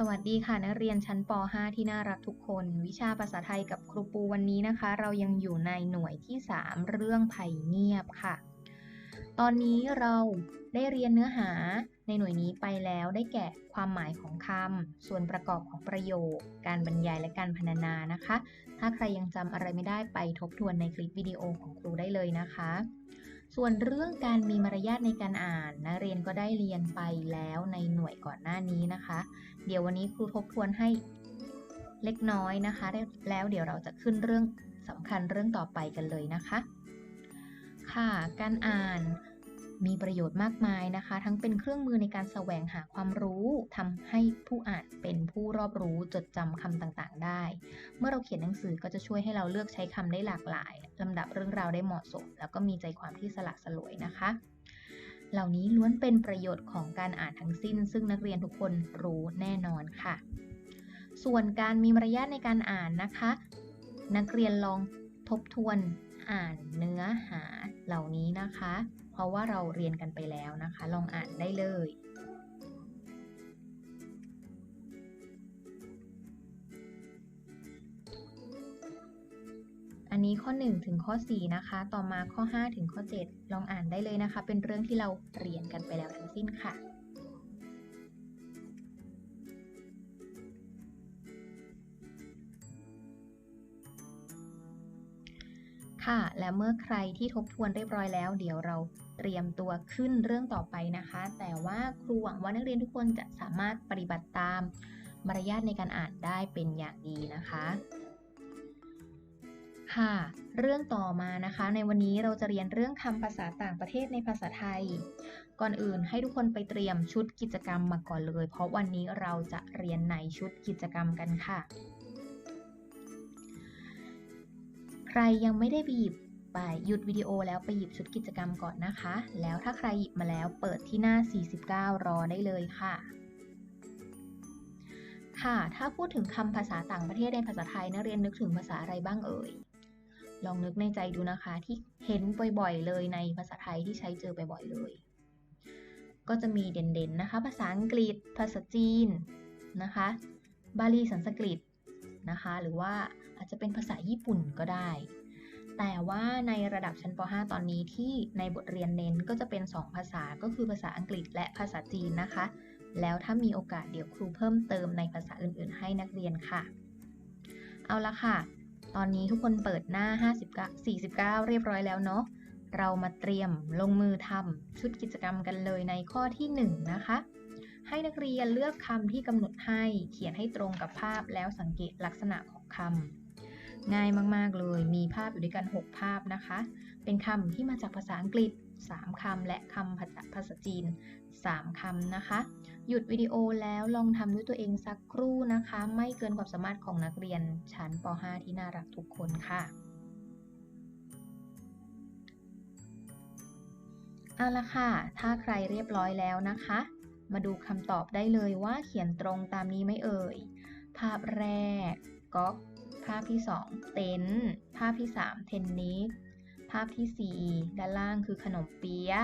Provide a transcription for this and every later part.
สวัสดีค่ะนักเรียนชั้นป .5 ที่น่ารักทุกคน วิชาภาษาไทยกับครูปูวันนี้นะคะ เรายังอยู่ในหน่วยที่ 3 เรื่องไผ่เงียบค่ะ ตอนนี้เราได้เรียนเนื้อหาในหน่วยนี้ไปแล้วได้แก่ความหมายของคำส่วนประกอบของประโยค การบรรยายและการพรรณนานะคะ ถ้าใครยังจำอะไรไม่ได้ไปทบทวนในคลิปวิดีโอของครูได้เลยนะคะ ส่วนเรื่องการมีมารยาทในการอ่านนักเรียนก็ได้เรียนไปแล้วในหน่วยก่อนหน้านี้นะคะ เดี๋ยววันนี้ครูทบทวนให้เล็กน้อยนะคะ แล้วเดี๋ยวเราจะขึ้นเรื่องสำคัญเรื่องต่อไปกันเลยนะคะ ค่ะ การอ่าน มีประโยชน์มากมายนะคะ ทั้งเป็นเครื่องมือในการแสวงหาความรู้ทำให้ผู้อ่านเป็นผู้รอบรู้จดจำคำต่างๆ ได้ เมื่อเราเขียนหนังสือก็จะช่วยให้เราเลือกใช้คำได้หลากหลายลำดับเรื่องราวได้เหมาะสม แล้วก็มีใจความที่สละสลวยนะคะ เหล่านี้ล้วนเป็นประโยชน์ของการอ่านทั้งสิ้น ซึ่งนักเรียนทุกคนรู้แน่นอนค่ะ ส่วนการมีมารยาทในการอ่านนะคะ นักเรียนลองทบทวนอ่านเนื้อหาเหล่านี้นะคะ เพราะว่าเราเรียนกันไปแล้วนะคะ ลองอ่านได้เลยอันนี้ข้อ 1 ถึงข้อ 4 นะคะ ต่อมาข้อ 5 ถึงข้อ 7 ลองอ่านได้เลยนะคะ เป็นเรื่องที่เราเรียนกันไปแล้วทั้งสิ้นค่ะ ค่ะ และเมื่อใครที่ทบทวนเรียบร้อยแล้ว เดี๋ยวเราเตรียมตัวขึ้นเรื่องต่อไปนะคะ แต่ว่าครูหวังว่านักเรียนทุกคนจะสามารถปฏิบัติตามมารยาทในการอ่านได้เป็นอย่างดีนะคะ ค่ะ เรื่องต่อมานะคะ ในวันนี้เราจะเรียนเรื่องคำภาษาต่างประเทศในภาษาไทย ก่อนอื่นให้ทุกคนไปเตรียมชุดกิจกรรมมาก่อนเลย เพราะวันนี้เราจะเรียนในชุดกิจกรรมกันค่ะ รยังไม่ได้ไปหยิบไปหยุดวิดีโอแล้วไปหยิบชุดกิจกรรมก่อนนะคะ แล้วถ้าใครหยิบมาแล้วเปิดที่หน้า 49 รอได้เลยค่ะ ค่ะ ถ้าพูดถึงคำภาษาต่างประเทศในภาษาไทยนักเรียนนึกถึงภาษาอะไรบ้างเอ่ย ลองนึกในใจดูนะคะที่เห็นบ่อยๆ เลยในภาษาไทยที่ใช้เจอบ่อยๆเลย ก็จะมีเด่นๆนะคะ ภาษาอังกฤษ ภาษาจีนนะคะ บาลีสันสกฤตนะคะ หรือว่า อาจจะเป็นภาษาญี่ปุ่นก็ได้ แต่ว่าในระดับชั้นป .5 ตอนนี้ที่ในบทเรียนเน้นก็จะเป็น 2 ภาษาก็คือภาษาอังกฤษและภาษาจีนนะคะ แล้วถ้ามีโอกาสเดี๋ยวครูเพิ่มเติมในภาษาอื่น ๆ ให้นักเรียนค่ะ เอาละค่ะ ตอนนี้ทุกคนเปิดหน้า 59 49 เรียบร้อยแล้วเนาะเรามาเตรียมลงมือทำชุดกิจกรรมกันเลยในข้อที่ 1 นะคะ ให้นักเรียนเลือกคำที่กำหนดให้เขียนให้ตรงกับภาพแล้วสังเกตลักษณะของคำ ง่ายมากๆเลย มีภาพอยู่ด้วยกัน 6 ภาพนะคะ เป็นคำที่มาจากภาษาอังกฤษ 3 คำ และคำภาษาภาษาจีน 3 คำนะคะ หยุดวิดีโอแล้วลองทำด้วยตัวเองสักครู่นะคะ ไม่เกินความสามารถของนักเรียนชั้นป .5 ที่น่ารักทุกคนค่ะเอาละค่ะ ถ้าใครเรียบร้อยแล้วนะคะ มาดูคำตอบได้เลยว่าเขียนตรงตามนี้ไหมเอ่ย ภาพแรกก๊อก ภาพที่ 2 เต็นท์ภาพที่ 3 เทนนิสภาพที่ 4 ด้านล่างคือขนมเปี๊ยะ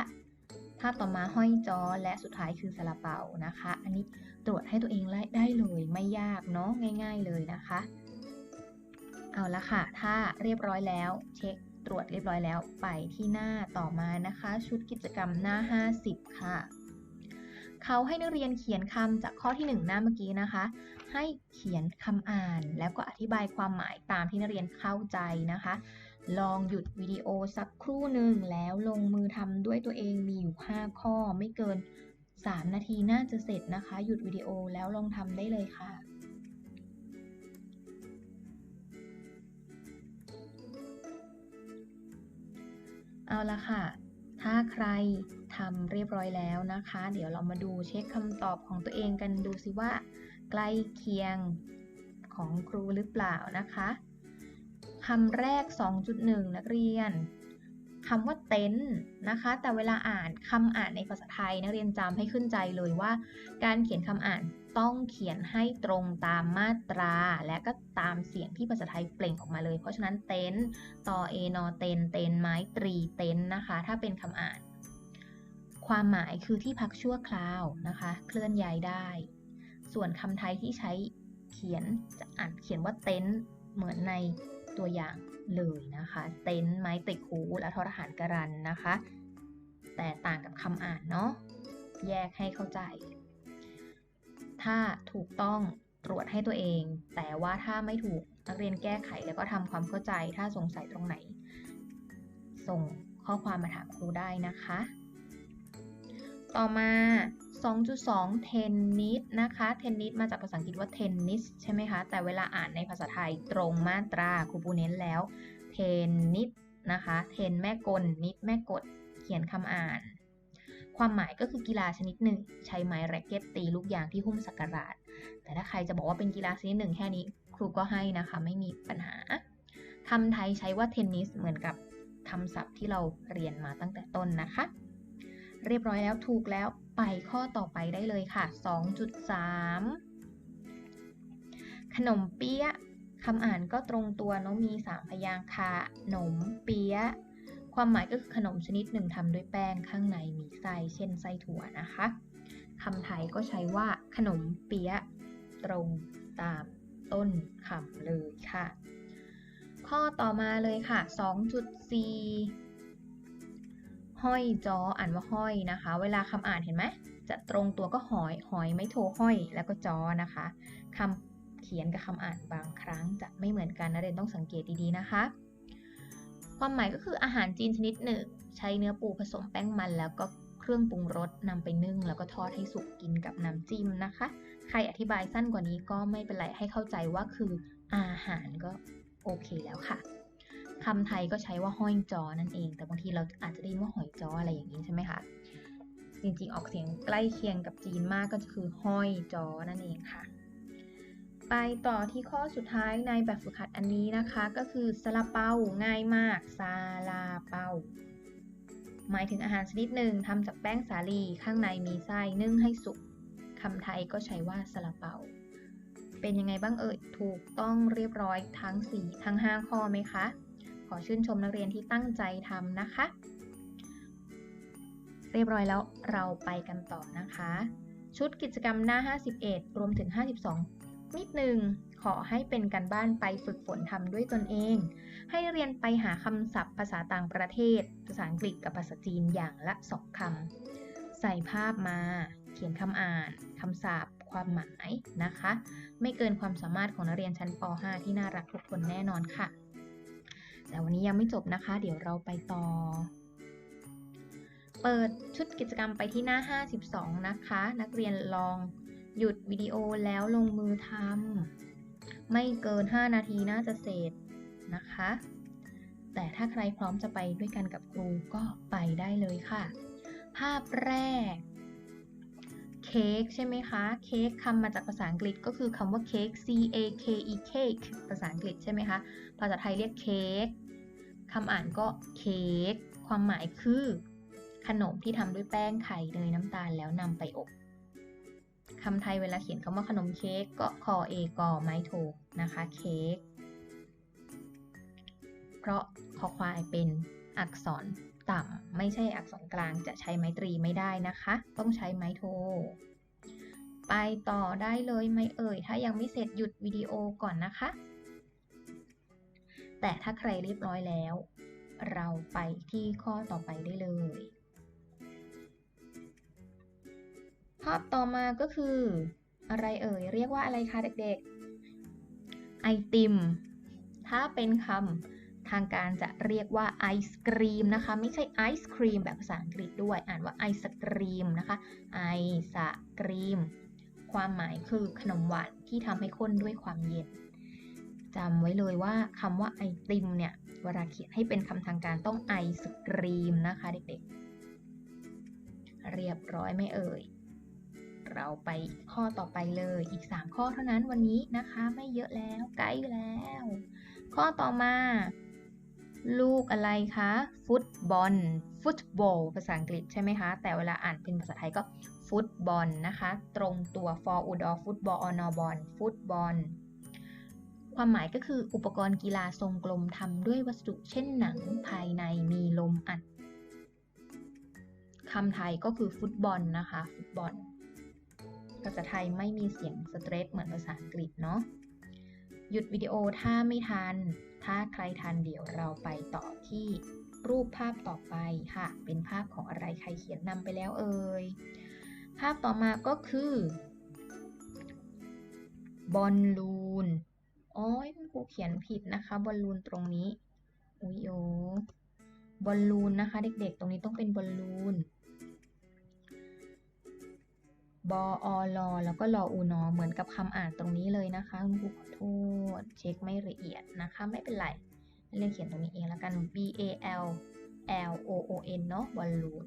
ภาพต่อมาห้อยจอและสุดท้ายคือซาลาเปานะคะ อันนี้ตรวจให้ตัวเองได้เลยไม่ยากเนาะง่าย ๆเลยนะคะ เอาละค่ะ ถ้าเรียบร้อยแล้ว เช็คตรวจเรียบร้อยแล้วไปที่หน้าต่อมานะคะ ชุดกิจกรรมหน้า 50 ค่ะเขาให้นักเรียนเขียนคำจากข้อที่ 1 หน้าเมื่อกี้นะคะ ให้เขียนคำอ่าน แล้วก็อธิบายความหมายตามที่นักเรียนเข้าใจนะคะ ลองหยุดวิดีโอสักครู่หนึ่งแล้วลงมือทำด้วยตัวเองมีอยู่ 5 ข้อไม่เกิน 3 นาทีน่าจะเสร็จนะคะ หยุดวิดีโอแล้วลองทำได้เลยค่ะเอาละค่ะ ถ้าใครทำเรียบร้อยแล้วนะคะ เดี๋ยวเรามาดูเช็คคำตอบของตัวเองกันดูสิว่า ใกล้เคียงของครูหรือเปล่านะคะคำแรก 2.1 นักเรียนคำว่าเต็นนะคะ แต่เวลาอ่านคำอ่านในภาษาไทยนักเรียนจำให้ขึ้นใจเลยว่า การเขียนคำอ่านต้องเขียนให้ตรงตามมาตรา และก็ตามเสียงที่ภาษาไทยเปล่งออกมาเลย เพราะฉะนั้นเต็นท์ตอเอนอเต็นเต็นไม้ตรีเต็นนะคะ ถ้าเป็นคำอ่าน ความหมายคือที่พักชั่วคราวนะคะ เคลื่อนย้ายได้ ส่วนคำไทยที่ใช้เขียนจะอ่านเขียนว่าเต็นท์เหมือนในตัวอย่างเลยนะคะ เต็นท์ไม้ติดหูและทอทหารกรันนะคะ แต่ต่างกับคำอ่านเนาะแยกให้เข้าใจ ถ้าถูกต้องตรวจให้ตัวเอง แต่ว่าถ้าไม่ถูกนักเรียนแก้ไขแล้วก็ทำความเข้าใจถ้าสงสัยตรงไหน ส่งข้อความมาถามครูได้นะคะ ต่อมา 2.2 เทนนิสนะคะ เทนนิสมาจากภาษาอังกฤษว่าเทนนิสใช่ไหมคะ แต่เวลาอ่านในภาษาไทยตรงมาตราครูปูเน้นแล้ว เทนนิสนะคะ เทนแม่กลนิดแม่กด เขียนคำอ่าน ความหมายก็คือกีฬาชนิดหนึ่ง ใช้ไม้แร็กเก็ตตีลูกยางที่หุ้มสักการาดแต่ถ้าใครจะบอกว่าเป็นกีฬาชนิดหนึ่งแค่นี้ครูก็ให้นะคะ ไม่มีปัญหาคำไทยใช้ว่าเทนนิสเหมือนกับคำศัพท์ที่เราเรียนมาตั้งแต่ต้นนะคะ เรียบร้อยแล้วถูกแล้ว ไปข้อต่อไปได้เลยค่ะ 2.3 ขนมเปี๊ยะคำอ่านก็ตรงตัวเนาะมี 3 พยางค์ค่ะขนมเปี๊ยะความหมายก็คือขนมชนิดหนึ่งทำด้วยแป้งข้างในมีไส้เช่นไส้ถั่วนะคะคำไทยก็ใช้ว่าขนมเปี๊ยะตรงตามต้นคำเลยค่ะ ข้อต่อมาเลยค่ะ 2.4 ห้อยจออ่านว่าห้อยนะคะ เวลาคำอ่านเห็นไหมจะตรงตัวก็หอยหอยไม่โทห้อยแล้วก็จอนะคะคำเขียนกับคำอ่านบางครั้งจะไม่เหมือนกันนะเรียนต้องสังเกตดีๆนะคะ ความหมายก็คืออาหารจีนชนิดหนึ่ง ใช้เนื้อปูผสมแป้งมันแล้วก็เครื่องปรุงรสนำไปนึ่ง แล้วก็ทอดให้สุกกินกับน้ำจิ้มนะคะ ใครอธิบายสั้นกว่านี้ก็ไม่เป็นไรให้เข้าใจว่าคืออาหารก็โอเคแล้วค่ะ คำไทยก็ใช้ว่าห้อยจอนั่นเอง แต่บางทีเราอาจจะได้ยินว่าหอยจออะไรอย่างนี้ใช่ไหมคะ จริงๆ ออกเสียงใกล้เคียงกับจีนมากก็คือห้อยจอนั่นเองค่ะ ไปต่อที่ข้อสุดท้ายในแบบฝึกหัดอันนี้นะคะ ก็คือซาลาเปาง่ายมากซาลาเปาหมายถึงอาหารชนิดหนึ่งทำจากแป้งสาลีข้างในมีไส้นึ่งให้สุกคำไทยก็ใช้ว่าซาลาเปา เป็นยังไงบ้างเอ่ย ถูกต้องเรียบร้อยทั้ง 4 ทั้ง 5 ข้อไหมคะ อชื่นชมนักเรียนที่ตั้งใจทำนะคะ เรียบร้อยแล้วเราไปกันต่อนะคะ ชุดกิจกรรมหน้า 51 รวมถึง 52 นิดหนึ่งขอให้เป็นการบ้านไปฝึกฝนทำด้วยตนเอง ให้เรียนไปหาคำศัพท์ภาษาต่างประเทศ ภาษาอังกฤษกับภาษาจีนอย่างละสองคำใส่ภาพมา เขียนคำอ่านคำศัพท์ความหมายนะคะ ไม่เกินความสามารถของนักเรียนชั้นป .5 ที่น่ารักทุกคนแน่นอนค่ะ แต่วันนี้ยังไม่จบนะคะ เดี๋ยวเราไปต่อ เปิดชุดกิจกรรมไปที่หน้า 52 นะคะ นักเรียนลองหยุดวิดีโอแล้วลงมือทำไม่เกิน 5 นาทีน่าจะเสร็จนะคะ แต่ถ้าใครพร้อมจะไปด้วยกันกับครูก็ไปได้เลยค่ะ ภาพแรกเค้กใช่ไหมคะ เค้กคำมาจากภาษาอังกฤษก็คือคำว่าเค้ก C A K E cake ภาษาอังกฤษใช่ไหมคะ ภาษาไทยเรียกเค้ก คำอ่านก็เค้กความหมายคือ ขนมที่ทำด้วยแป้งไข่เนยน้ำตาลแล้วนำไปอบคำไทยเวลาเขียนคำว่าขนมเค้กก็คอเอกอไม้โทนะคะเค้กเพราะคอควายเป็นอักษรต่ำไม่ใช่อักษรกลางจะใช้ไม้ตรีไม่ได้นะคะ ต้องใช้ไม้โท ไปต่อได้เลยไหมเอ่ย ถ้ายังไม่เสร็จหยุดวิดีโอก่อนนะคะ แต่ถ้าใครเรียบร้อยแล้ว เราไปที่ข้อต่อไปได้เลย ภาพต่อมาก็คือ อะไรเอ่ย เรียกว่าอะไรคะเด็กๆ ไอติม ถ้าเป็นคำทางการจะเรียกว่าไอศกรีมนะคะ ไม่ใช่ไอศครีมแบบภาษาอังกฤษด้วย อ่านว่าไอศกรีมนะคะ ไอศกรีม ความหมายคือขนมหวานที่ทำให้ข้นด้วยความเย็น จำไว้เลยว่าคำว่าไอติมเนี่ยเวลาเขียนให้เป็นคำทางการต้องไอศกรีมนะคะเด็กๆ เรียบร้อยไม่เอ่ย เราไปข้อต่อไปเลยอีก 3 ข้อเท่านั้นวันนี้นะคะไม่เยอะแล้วใกล้แล้ว ข้อต่อมา ลูกอะไรคะ ฟุตบอล ฟุตบอลภาษาอังกฤษใช่ไหมคะ แต่เวลาอ่านเป็นภาษาไทยก็ฟุตบอลนะคะ ตรงตัว for อุดอฟุตบอลอนอบอลฟุตบอล ความหมายก็คืออุปกรณ์กีฬาทรงกลมทำด้วยวัสดุเช่นหนังภายในมีลมอัดคำไทยก็คือฟุตบอลนะคะ ฟุตบอล ภาษาไทยไม่มีเสียงสเตรทเหมือนภาษาอังกฤษเนาะหยุดวิดีโอถ้าไม่ทัน ถ้าใครทันเดี๋ยวเราไปต่อที่รูปภาพต่อไปค่ะ เป็นภาพของอะไรใครเขียนนำไปแล้วเอ่ย ภาพต่อมาก็คือบอลลูน โอ้ยคุณครูเขียนผิดนะคะบอลลูนตรงนี้อุ้ยโอบอลลูนนะคะ เด็กๆ ตรงนี้ต้องเป็นบอลลูนบออลอแล้วก็ลออูนอเหมือนกับคำอ่านตรงนี้เลยนะคะคุณครูขอโทษเช็คไม่ละเอียดนะคะไม่เป็นไรเรียนเขียนตรงนี้เองแล้วกัน B A L L O O N เนาะบอลลูน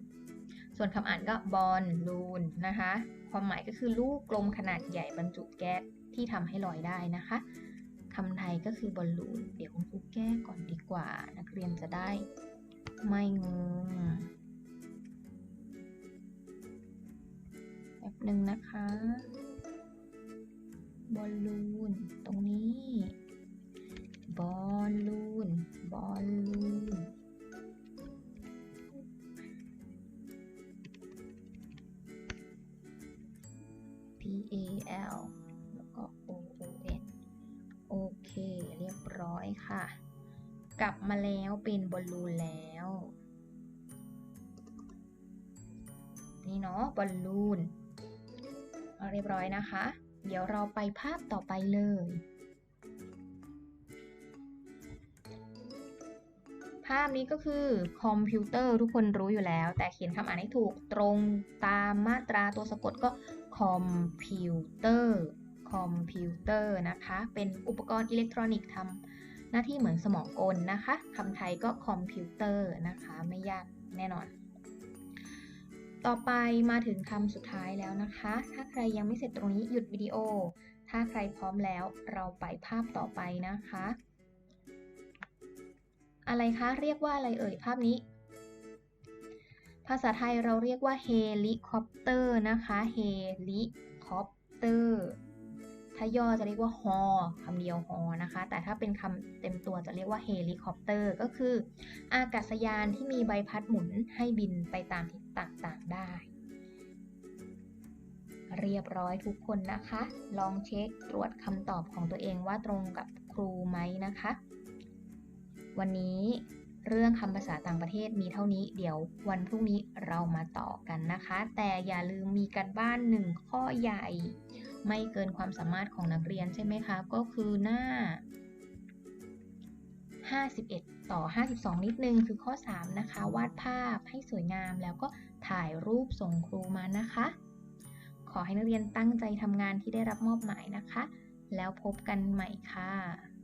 ส่วนคำอ่านก็บอลลูนนะคะ ความหมายก็คือลูกกลมขนาดใหญ่บรรจุแก๊สที่ทำให้ลอยได้นะคะ คำไทยก็คือบอลลูน เดี๋ยวคุณครูแก้ก่อนดีกว่า นักเรียนจะได้ไม่งงแป๊บหนึ่งนะคะ บอลลูน ตรงนี้ บอลลูน บอลลูน P A L ค่ะ กลับมาแล้วเป็นบอลลูนแล้ว นี่เนาะบอลลูนเรียบร้อยนะคะ เดี๋ยวเราไปภาพต่อไปเลย ภาพนี้ก็คือคอมพิวเตอร์ทุกคนรู้อยู่แล้ว แต่เขียนคำอ่านให้ถูกตรงตามมาตราตัวสะกดก็คอมพิวเตอร์คอมพิวเตอร์นะคะ เป็นอุปกรณ์อิเล็กทรอนิกส์ทำ น้าที่เหมือนสมองกลนะคะคำไทยก็คอมพิวเตอร์นะคะ ไม่ยากแน่นอน ต่อไปมาถึงคำสุดท้ายแล้วนะคะ ถ้าใครยังไม่เสร็จตรงนี้หยุดวิดีโอ ถ้าใครพร้อมแล้วเราไปภาพต่อไปนะคะ อะไรคะเรียกว่าอะไรเอ่ยภาพนี้ภาษาไทยเราเรียกว่าเฮลิคอปเตอร์นะคะ เฮลิคอปเตอร์ ถ้าย่อจะเรียกว่าฮอคำเดียวฮอนะคะ แต่ถ้าเป็นคำเต็มตัวจะเรียกว่าเฮลิคอปเตอร์ก็คือ อากาศยานที่มีใบพัดหมุนให้บินไปตามทิศต่างๆได้ เรียบร้อยทุกคนนะคะ ลองเช็คตรวจคำตอบของตัวเองว่าตรงกับครูไหมนะคะ วันนี้ เรื่องคำภาษาต่างประเทศมีเท่านี้ เดี๋ยววันพรุ่งนี้เรามาต่อกันนะคะ แต่อย่าลืมมีกันบ้านหนึ่งข้อใหญ่ ไม่เกินความสามารถของนักเรียนใช่ไหมคะ ก็คือหน้า 51 ต่อ 52 นิดนึงคือข้อ 3 นะคะ วาดภาพให้สวยงามแล้วก็ถ่ายรูปส่งครูมานะคะ ขอให้นักเรียนตั้งใจทำงานที่ได้รับมอบหมายนะคะ แล้วพบกันใหม่ค่ะ